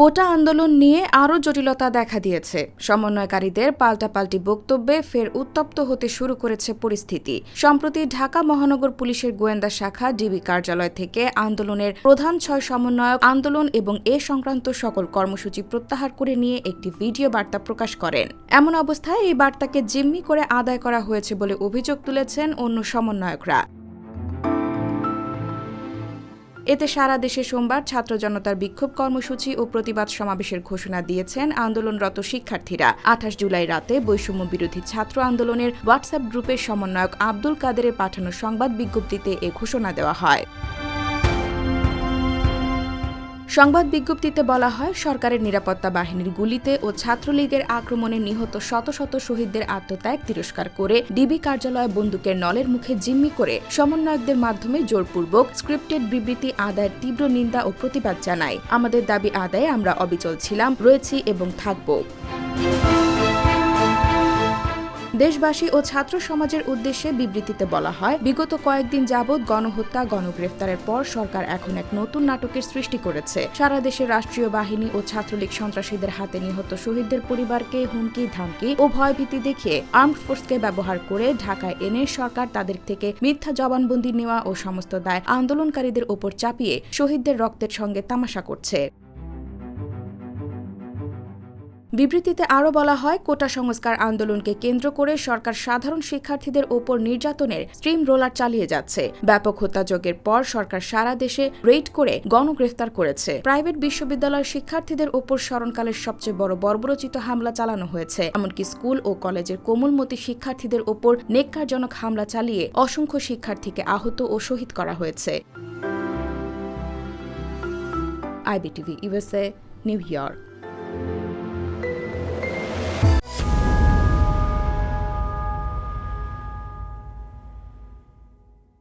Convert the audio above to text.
কোটা আন্দোলন নিয়ে আরও জটিলতা দেখা দিয়েছে। সমন্বয়কারীদের পাল্টাপাল্টি বক্তব্যে ফের উত্তপ্ত হতে শুরু করেছে পরিস্থিতি। সম্প্রতি ঢাকা মহানগর পুলিশের গোয়েন্দা শাখা ডিবি কার্যালয় থেকে আন্দোলনের প্রধান ছয় সমন্বয়ক আন্দোলন এবং এ সংক্রান্ত সকল কর্মসূচি প্রত্যাহার করে নিয়ে একটি ভিডিও বার্তা প্রকাশ করেন। এমন অবস্থায় এই বার্তাকে জিম্মি করে আদায় করা হয়েছে বলে অভিযোগ তুলেছেন অন্য সমন্বয়করা। এতে সারা দেশে সোমবার ছাত্র জনতার বিক্ষোভ কর্মসূচি ও প্রতিবাদ সমাবেশের ঘোষণা দিয়েছেন আন্দোলনরত শিক্ষার্থীরা। আঠাশ জুলাই রাতে বৈষম্য বিরোধী ছাত্র আন্দোলনের হোয়াটসঅ্যাপ গ্রুপের সমন্বয়ক আব্দুল কাদেরের পাঠানো সংবাদ বিজ্ঞপ্তিতে এ ঘোষণা দেওয়া হয়। সংবাদ বিজ্ঞপ্তিতে বলা হয়, সরকারের নিরাপত্তা বাহিনীর গুলিতে ও ছাত্রলীগের আক্রমণে নিহত শত শত শহীদদের আত্মত্যাগ তিরস্কার করে ডিবি কার্যালয়ে বন্দুকের নলের মুখে জিম্মি করে সমন্বয়কদের মাধ্যমে জোরপূর্বক স্ক্রিপ্টেড বিবৃতি আদায়ের তীব্র নিন্দা ও প্রতিবাদ জানায়। আমাদের দাবি আদায়ে আমরা অবিচল ছিলাম, রয়েছি এবং থাকব। দেশবাসী ও ছাত্র সমাজের উদ্দেশ্যে বিবৃতিতে বলা হয়, বিগত কয়েকদিন যাবৎ গণহত্যা, গণগ্রেফতারের পর সরকার এখন এক নতুন নাটকের সৃষ্টি করেছে। সারা দেশে রাষ্ট্রীয় বাহিনী ও ছাত্রলীগ সন্ত্রাসীদের হাতে নিহত শহীদদের পরিবারকে হুমকি, ধামকি ও ভয়ভীতি দেখিয়ে আর্মড ফোর্সকে ব্যবহার করে ঢাকায় এনে সরকার তাদের থেকে মিথ্যা জবানবন্দি নেওয়া ও সমস্ত দায় আন্দোলনকারীদের ওপর চাপিয়ে শহীদদের রক্তের সঙ্গে তামাশা করছে। বিবৃতিতে আরও বলা হয়, কোটা সংস্কার আন্দোলনকে কেন্দ্র করে সরকার সাধারণ শিক্ষার্থীদের ওপর নির্যাতনের স্ট্রিম রোলার চালিয়ে যাচ্ছে। ব্যাপক হত্যাযজ্ঞের পর সরকার সারা দেশে রেড করে গণগ্রেফতার করেছে। প্রাইভেট বিশ্ববিদ্যালয়ের শিক্ষার্থীদের ওপর স্মরণকালের সবচেয়ে বড় বর্বরচিত হামলা চালানো হয়েছে। এমনকি স্কুল ও কলেজের কোমলমতি শিক্ষার্থীদের ওপর নেককারজনক হামলা চালিয়ে অসংখ্য শিক্ষার্থীকে আহত ও শহীদ করা হয়েছে। IBTV USA New York.